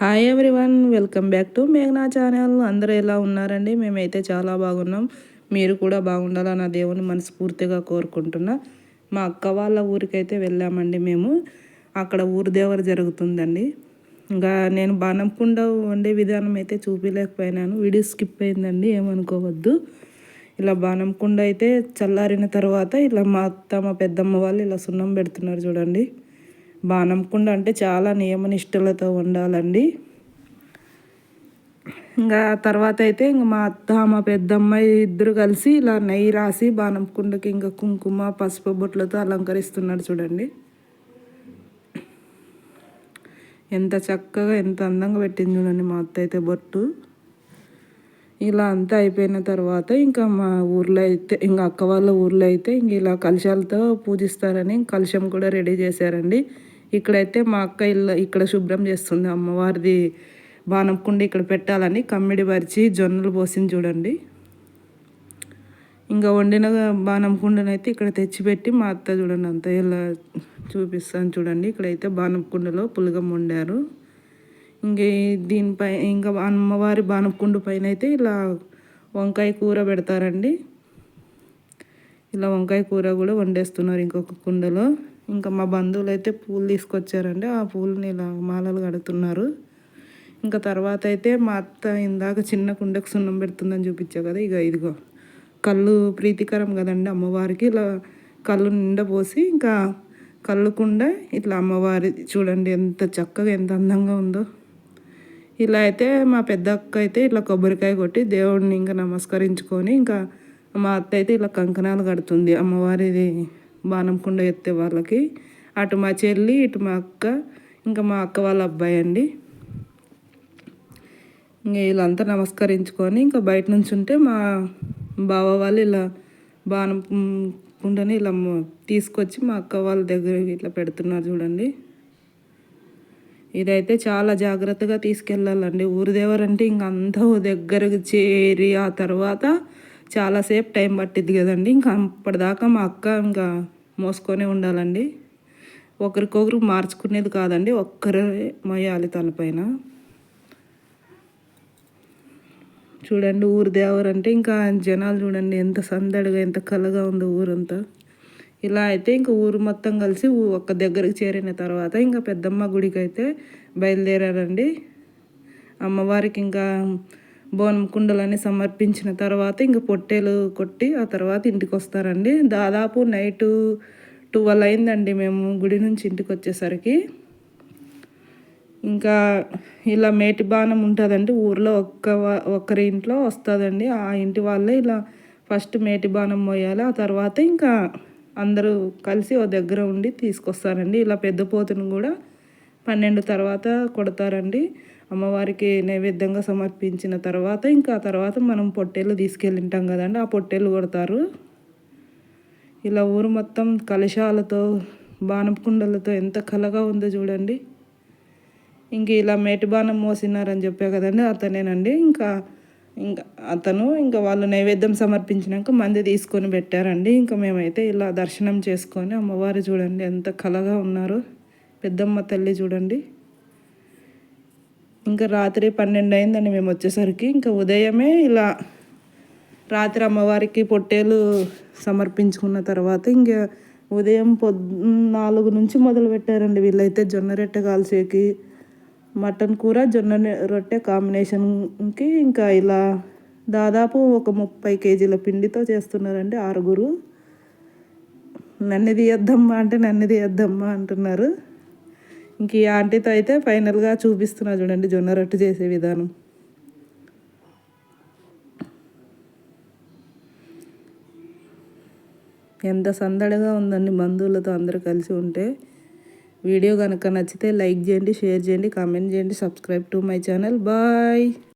Hi everyone welcome back to మేఘనా channel అందరూ ఎలా ఉన్నారండి? మేమైతే చాలా బాగున్నాం. మీరు కూడా బాగుండాలని నా దేవుని మనస్ఫూర్తిగా కోరుకుంటున్నా. మా అక్క వాళ్ళ ఊరికైతే వెళ్ళామండి మేము. అక్కడ ఊరు దేవర జరుగుతుందండి. ఇంకా నేను బాణంకుండ వండే విధానం అయితే చూపించలేకపోయినాను వీడియో స్కిప్ అయిందండి ఏమనుకోవద్దు. ఇలా బాణంకుండ అయితే చల్లారిన తర్వాత ఇలా మా అత్త మా పెద్దమ్మ వాళ్ళు ఇలా సున్నం పెడుతున్నారు చూడండి. బాణంకుండ అంటే చాలా నియమనిష్టలతో ఉండాలండి. ఇంకా తర్వాత అయితే ఇంక మా అత్త మా పెద్దమ్మాయి ఇద్దరు కలిసి ఇలా నెయ్యి రాసి బాణం కుండకి ఇంకా కుంకుమ పసుపు బొట్లతో అలంకరిస్తున్నాడు చూడండి. ఎంత చక్కగా ఎంత అందంగా పెట్టింది చూడండి మా అత్త అయితే బొట్టు. ఇలా అంతా అయిపోయిన తర్వాత ఇంకా మా ఊర్లో అయితే ఇంకా అక్క వాళ్ళ ఊర్లో అయితే ఇంక ఇలా కలశాలతో పూజిస్తారని కలశం కూడా రెడీ చేశారండి. ఇక్కడైతే మా అక్క ఇల్లు ఇక్కడ శుభ్రం చేస్తుంది అమ్మవారిది బాణం ఇక్కడ పెట్టాలని కమ్మిడి పరిచి జొన్నలు పోసింది చూడండి. ఇంకా వండిన బాణం కుండనైతే ఇక్కడ తెచ్చిపెట్టి మా అత్త చూడండి అంత ఇలా చూపిస్తాను చూడండి. ఇక్కడైతే బాణం కుండలో పులగం వండారు. ఇంకా దీనిపై ఇంకా అమ్మవారి బాణం పైన అయితే ఇలా వంకాయ కూర పెడతారండి. ఇలా వంకాయ కూర కూడా వండేస్తున్నారు ఇంకొక కుండలో. ఇంకా మా బంధువులు అయితే పూలు తీసుకొచ్చారండి. ఆ పూలని ఇలా మాలలు కడుతున్నారు. ఇంకా తర్వాత అయితే మా అత్త ఇందాక చిన్న కుండకు సున్నం పెడుతుందని చూపించా కదా ఇక ఇదిగో. కళ్ళు ప్రీతికరం కదండి అమ్మవారికి. ఇలా కళ్ళు నిండా పోసి ఇంకా కళ్ళుకుండ ఇట్లా అమ్మవారి చూడండి ఎంత చక్కగా ఎంత అందంగా ఉందో. ఇలా అయితే మా పెద్ద అక్క అయితే ఇట్లా కొబ్బరికాయ కొట్టి దేవుడిని ఇంకా నమస్కరించుకొని ఇంకా మా అత్త అయితే ఇలా కంకణాలు కడుతుంది. అమ్మవారిది బాణం కుండ ఎత్తే వాళ్ళకి. అటు మా చెల్లి ఇటు మా అక్క ఇంకా మా అక్క వాళ్ళ అబ్బాయి అండి. ఇంకా వీళ్ళంతా నమస్కరించుకొని ఇంకా బయట నుంచి ఉంటే మా బావ వాళ్ళు ఇలా బాణం కుండని ఇలా తీసుకొచ్చి మా అక్క వాళ్ళ దగ్గర ఇట్లా పెడుతున్నారు చూడండి. ఇదైతే చాలా జాగ్రత్తగా తీసుకెళ్ళాలండి. ఊరిదేవరంటే ఇంక అంతా దగ్గరకు చేరి ఆ తర్వాత చాలాసేపు టైం పట్టిద్ది కదండి. ఇంకా అప్పటిదాకా మా అక్క ఇంకా మోసుకొనే ఉండాలండి. ఒకరికొకరు మార్చుకునేది కాదండి. ఒక్కరే మొయ్యాలి తలపైన చూడండి ఊరు దేవరంటే ఇంకా జనాలు చూడండి ఎంత సందడిగా ఎంత కలగా ఉందో ఊరంతా. ఇలా అయితే ఇంకా ఊరు మొత్తం కలిసి ఒక్క దగ్గరికి చేరిన తర్వాత ఇంకా పెద్దమ్మ గుడికి అయితే బయలుదేరారండి. అమ్మవారికి ఇంకా బోనం కుండలని సమర్పించిన తర్వాత ఇంకా పొట్టేలు కొట్టి ఆ తర్వాత ఇంటికి వస్తారండి దాదాపు నైటు ట్వెల్వ్ అయిందండి మేము గుడి నుంచి ఇంటికి వచ్చేసరికి ఇంకా ఇలా మేటి బాణం ఉంటుందండి ఊర్లో ఒక్క ఒక్కరి ఇంట్లో వస్తుందండి. ఆ ఇంటి వాళ్ళే ఇలా ఫస్ట్ మేటి బాణం పోయాలి ఆ తర్వాత ఇంకా అందరూ కలిసి ఓ దగ్గర ఉండి తీసుకొస్తారండి. ఇలా పెద్ద పోతును కూడా పన్నెండు తర్వాత కొడతారండి. అమ్మవారికి నైవేద్యంగా సమర్పించిన తర్వాత ఇంకా ఆ తర్వాత మనం పొట్టేళ్ళు తీసుకెళ్ళింటాం కదండి. ఆ పొట్టేళ్ళు కొడతారు. ఇలా ఊరు మొత్తం కలశాలతో బాణం కుండలతో ఎంత కలగా ఉందో చూడండి. ఇంక ఇలా మేటి బాణం మోసినారని చెప్పా కదండి అతనేనండి. ఇంకా ఇంకా అతను ఇంకా వాళ్ళు నైవేద్యం సమర్పించినాక మంది తీసుకొని పెట్టారండి. ఇంకా మేమైతే ఇలా దర్శనం చేసుకొని అమ్మవారు చూడండి ఎంత కలగా ఉన్నారు. పెద్దమ్మ తల్లి చూడండి. ఇంకా రాత్రి పన్నెండు అయిందండి మేము వచ్చేసరికి. ఇంకా ఉదయమే ఇలా రాత్రి అమ్మవారికి పొట్టేలు సమర్పించుకున్న తర్వాత ఇంకా ఉదయం పొద్ నాలుగు నుంచి మొదలు పెట్టారండి. వీళ్ళైతే జొన్న రొట్టె కాల్చేకి మటన్ కూర జొన్న రొట్టె కాంబినేషన్కి ఇంకా ఇలా దాదాపు ఒక ముప్పై కేజీల పిండితో చేస్తున్నారండి ఆరుగురు. నన్ను తీయద్దమ్మా అంటే నన్ను తీయద్దమ్మా అంటున్నారు. ఇంక ఈ ఆంటీతో అయితే ఫైనల్గా చూపిస్తున్నా చూడండి జొన్న రొట్టె చేసే విధానం. ఎంత సందడిగా ఉందండి బంధువులతో అందరూ కలిసి ఉంటే. వీడియో కనుక నచ్చితే లైక్ చేయండి షేర్ చేయండి కామెంట్ చేయండి subscribe to my channel. Bye!